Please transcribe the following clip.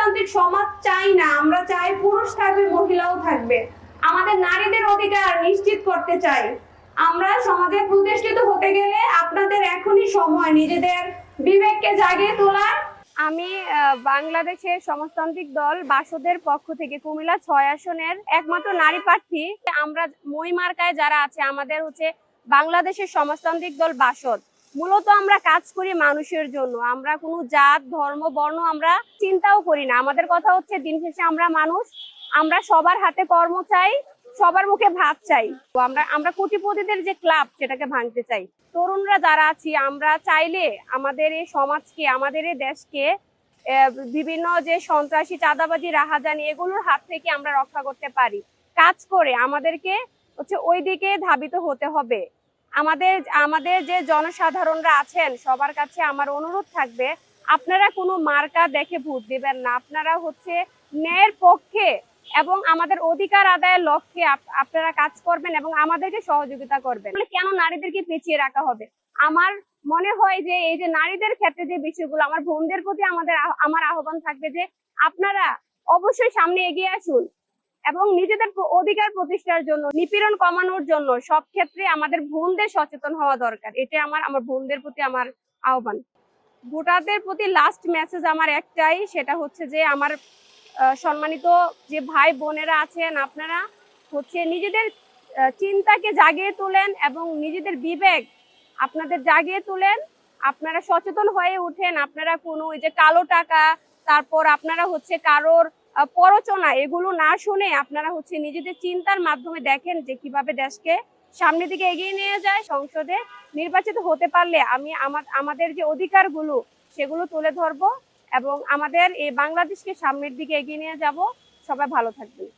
পুরুষতান্ত্রিক সমাজ চাই না, আমরা চাই পুরুষ থাকবে, মহিলাও থাকবে। আমাদের নারীদের অধিকার নিশ্চিত করতে চাই। আমরা সমাজে প্রতিষ্ঠিত হতে গেলে আপনাদের এখনই সময়, নিজেদের বিবেককে জাগিয়ে তোলার। আমি বাংলাদেশের সমাজতান্ত্রিক দল বাসদের পক্ষ থেকে কুমিল্লা ছয় আসনের একমাত্র নারী প্রার্থী। আমরা মই মার্কায় যারা আছে, আমাদের হচ্ছে বাংলাদেশের সমাজতান্ত্রিক দল বাসদ। মূলত আমরা কাজ করি মানুষের জন্য। আমরা কোনো জাত, ধর্ম, বর্ণ আমরা চিন্তাও করি না। আমাদের কথা হচ্ছে দিন শেষে আমরা মানুষ। আমরা সবার হাতে কর্ম চাই, সবার মুখে ভাত চাই। আমরা আমরা কোটিপতিদের যে ক্লাব সেটাকে ভাঙতে চাই। তরুণরা যারা আছি, আমরা চাইলে আমাদের এই সমাজকে, আমাদের এই দেশকে বিভিন্ন যে সন্ত্রাসী, চাঁদাবাজি, রাহাজানি এগুলোর হাত থেকে আমরা রক্ষা করতে পারি। কাজ করে আমাদেরকে হচ্ছে ওই দিকে ধাবিত হতে হবে। আমাদের আমাদের যে জনসাধারণরা আছেন, সবার কাছে আমার অনুরোধ থাকবে, আপনারা কোনো মার্কা দেখে ভোট দিবেন না। আপনারা হচ্ছে ন্যায়ের পক্ষে এবং আমাদের অধিকার আদায়ের লক্ষ্যে আপনারা কাজ করবেন এবং আমাদেরকে সহযোগিতা করবেন। কেন নারীদেরকে পিছিয়ে রাখা হবে? আমার মনে হয় যে এই যে নারীদের ক্ষেত্রে যে বিষয়গুলো, আমার বোনদের প্রতি আমাদের আমার আহ্বান থাকবে যে আপনারা অবশ্যই সামনে এগিয়ে আসুন। এবং নিজেদের অধিকার প্রতিষ্ঠার জন্য, নিপীড়ন কমানোর জন্য সব ক্ষেত্রে আমাদের বোনদের সচেতন হওয়া দরকার। এটা আমার আমার বোনদের প্রতি আমার আহ্বান। ভোটারদের প্রতি লাস্ট মেসেজ আমার একটাই, সেটা হচ্ছে যে আমার সম্মানিত যে ভাই বোনেরা আছেন, আপনারা হচ্ছে নিজেদের চিন্তাকে জাগিয়ে তোলেন এবং নিজেদের বিবেক আপনাদের জাগিয়ে তোলেন। আপনারা সচেতন হয়ে ওঠেন। আপনারা কোনো ওই যে কালো টাকা, তারপর আপনারা হচ্ছে কারোর প্ররোচনা এগুলো না শুনে আপনারা হচ্ছে নিজেদের চিন্তার মাধ্যমে দেখেন যে কীভাবে দেশকে সামনের দিকে এগিয়ে নিয়ে যায়। সংসদে নির্বাচিত হতে পারলে আমি আমাদের যে অধিকারগুলো, সেগুলো তুলে ধরবো এবং আমাদের এই বাংলাদেশকে সামনের দিকে এগিয়ে নিয়ে যাব। সবাই ভালো থাকবেন।